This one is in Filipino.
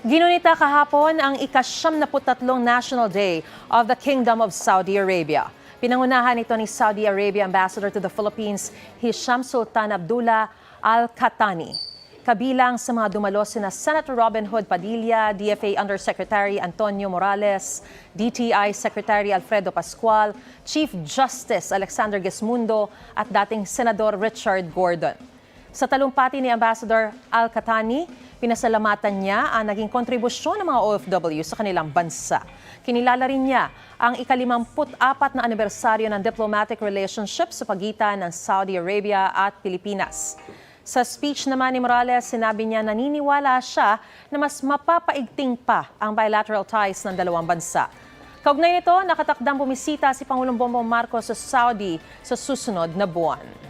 Ginunita kahapon ang ika-73 National Day of the Kingdom of Saudi Arabia. Pinangunahan ito ni Saudi Arabia Ambassador to the Philippines, Hisham Sultan Abdullah Al-Katani. Kabilang sa mga dumalo sina Senator Robin Hood Padilla, DFA Undersecretary Antonio Morales, DTI Secretary Alfredo Pascual, Chief Justice Alexander Gesmundo at dating Senador Richard Gordon. Sa talumpati ni Ambassador Al-Katani, pinasalamatan niya ang naging kontribusyon ng mga OFW sa kanilang bansa. Kinilala rin niya ang ikalimamput-apat na anibersaryo ng diplomatic relationship sa pagitan ng Saudi Arabia at Pilipinas. Sa speech naman ni Morales, sinabi niya naniniwala siya na mas mapapaigting pa ang bilateral ties ng dalawang bansa. Kaugnay nito, nakatakdang bumisita si Pangulong Bongbong Marcos sa Saudi sa susunod na buwan.